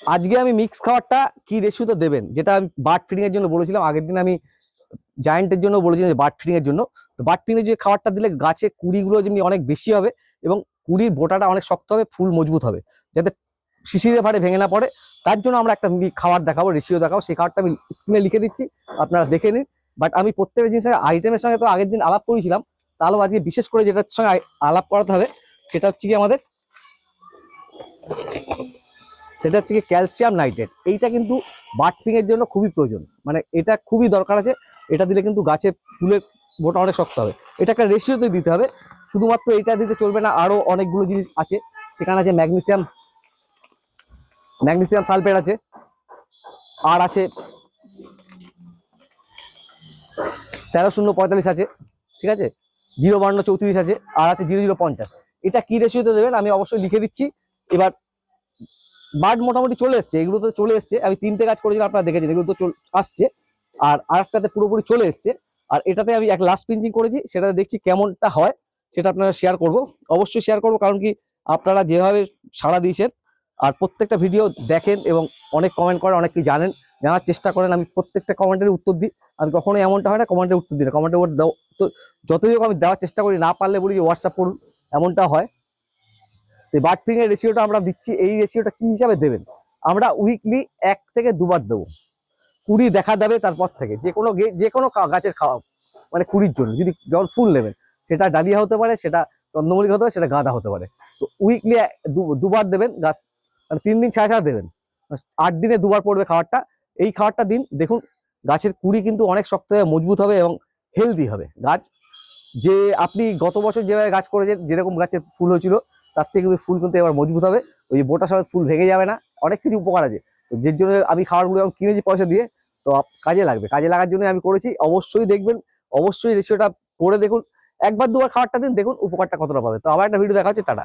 আজকে আমি মিক্স খাবারটা কি রেশিওতে দেবেন? যেটা আমি বার্ড ফিডিং এর জন্য বলেছিলাম, আগের দিন আমি জায়েন্টের জন্য বলেছিলাম বার্ড ফিডিং এর জন্য। তো বার্ড ফিডিং যে খাবারটা দিলে গাছে কুড়িগুলো যেমনি অনেক বেশি হবে এবং কুড়ির বোটাটা অনেক শক্ত হবে, ফুল মজবুত হবে, যাতে শিশিরে ফাড়ে ভেঙে না পড়ে। তার জন্য আমরা একটা খাবার দেখাবো রেশিও দেখাবো। সেই খাবারটা আমি স্ক্রিনে লিখে দিচ্ছি, আপনারা দেখে নিন। বাট আমি প্রত্যেকটা জিনিসের আইটেমের সঙ্গে তো আগের দিন আলাপ করেছিলাম, তাহলেও আজকে বিশেষ করে যেটার সঙ্গে আলাপ করাতে হবে, সেটা হচ্ছে কি আমাদের সেটা হচ্ছে ক্যালসিয়াম নাইট্রেট এইটা কিন্তু বার্থিং এর জন্য খুবই প্রয়োজন। মানে এটা খুবই দরকার আছে। এটা দিলে কিন্তু গাছের ফুলের বোটা অনেক শক্ত হবে। এটা একটা রেশিওতে দিতে হবে। শুধুমাত্র এটা দিতে চলবে না, আরও অনেকগুলো জিনিস আছে। সেখানে আছে ম্যাগনেসিয়াম ম্যাগনেসিয়াম সালফেট আছে। আর আছে তেরো শূন্য পঁয়তাল্লিশ আছে। ঠিক আছে? জিরো বান্ন চৌত্রিশ আছে। আর আছে জিরো জিরো পঞ্চাশ। এটা কি রেশিওতে দেবেন? আমি অবশ্যই লিখে দিচ্ছি। এবার বার্ড মোটামুটি চলে এসছে, এগুলো তো চলে এসছে। আমি তিনটে কাজ করেছিলাম, আপনারা দেখেছেন, এগুলো তো আসছে। আর আরেকটাতে পুরোপুরি চলে এসছে। আর এটাতে আমি এক লাস্ট প্রিন্টিং করেছি, সেটাতে দেখছি কেমনটা হয়, সেটা আপনারা শেয়ার করব। অবশ্যই শেয়ার করব, কারণ কি আপনারা যেভাবে সাড়া দিয়েছেন, আর প্রত্যেকটা ভিডিও দেখেন এবং অনেক কমেন্ট করেন, অনেক কিছু জানেন, জানার চেষ্টা করেন, আমি প্রত্যেকটা কমেন্টের উত্তর দিই। আমি কখনো এমনটা হয় না কমেন্টের উত্তর দিই না। কমেন্টের দাও তো যতই হোক আমি দেওয়ার চেষ্টা করি, না পারলে বলি যে হোয়াটসঅ্যাপ করুন, এমনটা হয়। বার্ড ফিং এর রেশিওটা আমরা দিচ্ছি, এই রেশিওটা কি হিসাবে দেবেন? আমরা উইকলি এক থেকে দুবার দেবো। কুড়ি দেখা দেবে তারপর থেকে, যে কোনো যে কোনো গাছের খাওয়া মানে কুড়ির জন্য, যদি যখন ফুল নেবেন। সেটা ডালিয়া হতে পারে, সেটা চন্দ্রমল্লিকা হতে পারে, সেটা গাঁদা হতে পারে। তো উইকলি দুবার দেবেন গাছ মানে তিন দিন ছাড়া ছাড়া দেবেন। আট দিনে দুবার পড়বে খাবারটা। এই খাবারটা দিন, দেখুন, গাছের কুড়ি কিন্তু অনেক শক্ত হবে মজবুত হবে এবং হেলদি হবে। গাছ, যে আপনি গত বছর যেভাবে গাছ করেছেন, যেরকম গাছের ফুল হয়েছিল তার থেকে কিন্তু ফুল কিন্তু এবার মজবুত হবে। ওই বোটা সময় ফুল ভেঙে যাবে না। অনেক কিছু উপকার আছে। তো যে জন্য আমি খাবারগুলো এখন কিনেছি পয়সা দিয়ে, তো কাজে লাগবে। কাজে লাগার জন্য আমি করেছি। অবশ্যই দেখবেন, অবশ্যই রেশিওটা করে দেখুন। একবার দুবার খাবারটা দিন, দেখুন উপকারটা কতটা পাবে। তো আবার একটা ভিডিও দেখা হচ্ছে, টাটা।